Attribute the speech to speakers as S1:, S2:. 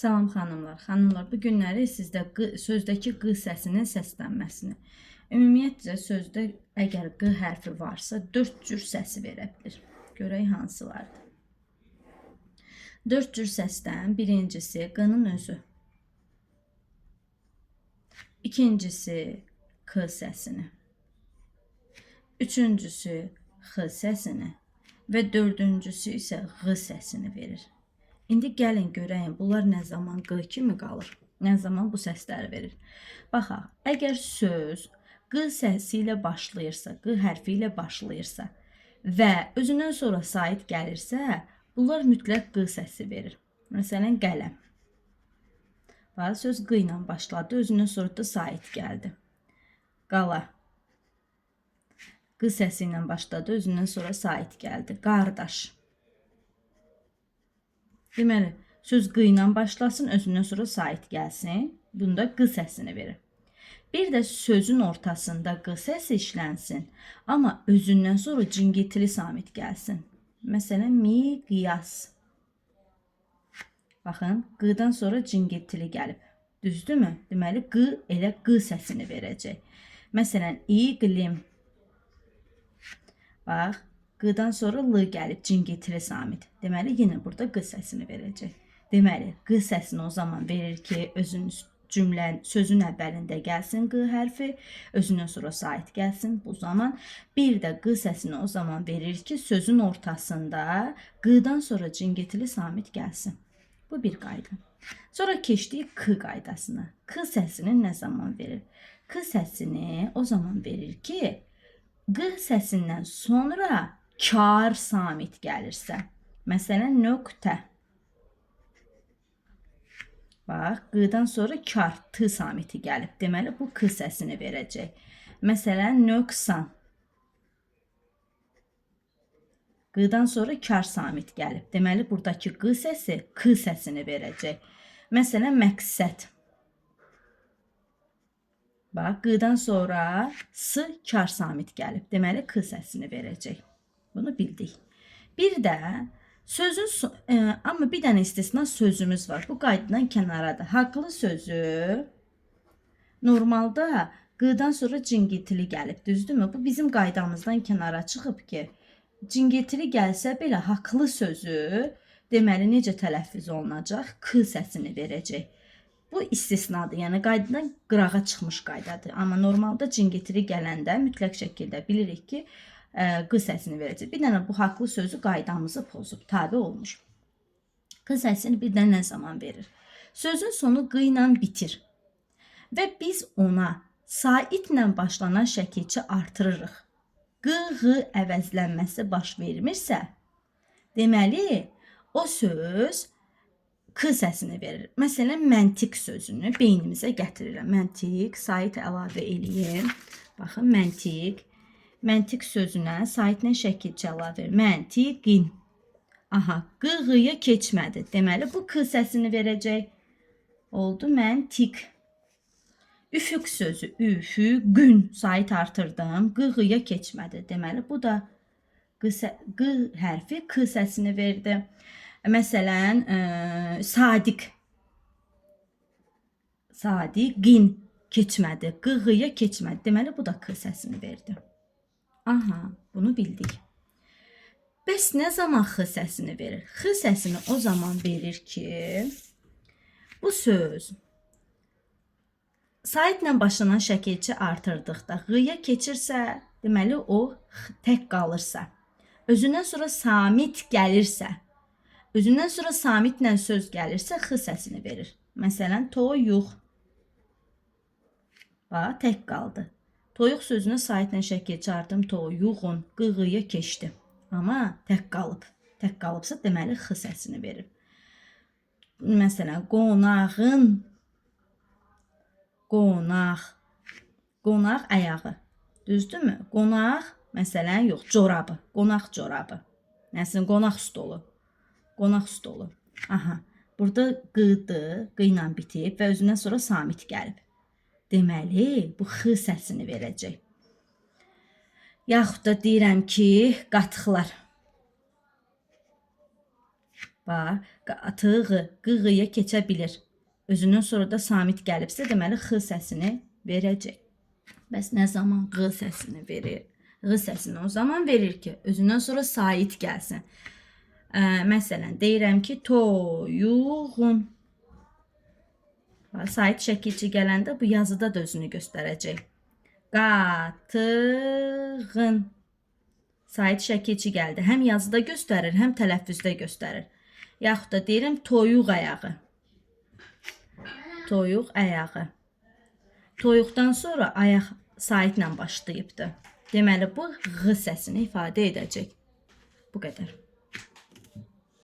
S1: Salam xanımlar, xanımlar. Bu günləri sizdə q sözdəki q səsinin səslənməsini. Ümumiyyətcə sözdə əgər q hərfi varsa 4 cür səsi verə bilər. Görək hansılardır. 4 cür səsdən birincisi qının özü. İkincisi k səsini. Üçüncüsü x səsini və dördüncüsü isə ğ səsini verir. İndi gəlin görəyim bunlar nə zaman q kimi qalır, nə zaman bu səsləri verir. Baxaq, əgər söz q səsi ilə başlayırsa, q hərfi ilə başlayırsa və özündən sonra sait gəlirsə, bunlar mütləq q səsi verir. Məsələn, qələm. Bax, söz q ilə başladı, özündən sonra da sait gəldi. Qala. Q səsi ilə başladı, özündən sonra sait gəldi. Qardaş. Deməli, söz q ilə başlasın, özündən sonra sait gəlsin. Bunda q səsini verir. Bir də sözün ortasında q səsi işlənsin, amma özündən sonra cingiltili samit gəlsin. Məsələn, miqyas. Baxın, q-dan sonra cingiltili gəlib. Düzdürmü? Deməli, q elə q səsini verəcək. Məsələn, iqlim. Bax, Q'dan sonra l gəlib cingiltili samit. Deməli yenə burada q səsini verəcək. Deməli q səsini o zaman verir ki, özün cümlə sözün əvvəlində gəlsin q hərfi, özündən sonra sait gəlsin. Bu zaman bir də q səsini o zaman verir ki, sözün ortasında q'dan sonra cingiltili samit gəlsin. Bu bir qayda. Sonra keçdik k qaydasına. K səsini nə zaman verir? K səsini o zaman verir ki, q səsindən sonra kar samit gəlirsə. Məsələn, nöqtə. Bax, q'dan sonra kar t samiti gəlib. Deməli bu k səsini verəcək. Məsələn, nöqsan. Q'dan sonra kar samit gəlib. Deməli buradakı q səsi k səsini verəcək. Məsələn, məqsəd. Bax, q'dan sonra s kar samit gəlib. Deməli k səsini verəcək. Bunu bildik. Bir də sözün e, amma bir dənə istisna sözümüz var. Bu qaydadan kənardadır. Haqlı sözü normalda q'dan sonra cingiltili gəlib, düzdürmü? Bu bizim qaydamızdan kənara çıxıb ki, cingiltili gəlsə belə haqlı sözü deməli necə tələffüz olunacaq? K səsini verəcək. Bu istisnadır. Yəni qaydadan qırağa çıxmış qaydadır. Amma normalda cingiltili gələndə mütləq şəkildə bilirik ki, q səsini verəcək. Bir dənə bu haqlı sözü qaydamızı pozub, tabe olmuş. Q səsini bir də nə zaman verir? Sözün sonu q ilə bitir. Və biz ona saitlə başlanan şəkilçi artırırıq. Q, ğ əvəzlənməsi baş vermirsə, deməli o söz k səsini verir. Məsələn, məntiq sözünü beynimizə gətirirəm. Məntiq, sait əlavə eləyim. Baxın, məntiq. Məntiq sözünə saitlə şəkilçi əlavə verir. Məntiqin. Aha, qı-qıya keçmədi. Deməli bu k səsini verəcək. Oldu məntiq. Üfüq sözü üfüqün sait artırdım. Qı-qıya keçmədi. Deməli bu da q, q hərfi k səsini verdi. Məsələn, ə, sadiq. Sadiqin keçmədi. Qı-qıya keçmədi. Deməli bu da k səsini verdi. Aha, bunu bildik. Bəs nə zaman x səsini verir? X səsini o zaman verir ki, bu söz saitlə başlanan şəkilçi artırdıqda ğ-ya keçirsə, deməli o tək qalırsa, özündən sonra samit gəlirsə, özündən sonra samitlə söz gəlirsə x səsini verir. Məsələn, toyuq. Bax, tək qaldı. Toyuq sözünə saitlə şəkil çağırdım. Toyuğun qığıya keçdi. Amma tək qalıb. Tək qalıbsa deməli x səsini verir. Məsələn, qonağın qonaq qonaq ayağı. Düzdürmü? Qonaq məsələn yox, corabı. Qonaq corabı. Məsələn, qonaq stolu. Qonaq stolu. Aha. Burada qıdı, qı ilə bitib və özündən sonra samit gəlib. Deməli, bu x səsini verəcək. Yaxud da deyirəm ki, qatıqlar. Bax, Qatığı, qığıya keçə bilir. Özündən sonra da samit gəlibsə, deməli x səsini verəcək. Bəs nə zaman q səsini verir? Q səsini o zaman verir ki, özündən sonra sait gəlsin. Ə, məsələn, deyirəm ki, toyuğun. Sait şəkilçi gələndə bu yazıda da özünü göstərəcək. Qatığın. Sait şəkilçi gəldi. Həm yazıda göstərir, həm tələffüzdə göstərir. Yaxud da deyirəm toyuq ayağı. Toyuq ayağı. Toyuqdan sonra ayaq saitlə başlayıbdı. Deməli bu ğ səsini ifadə edəcək. Bu qədər.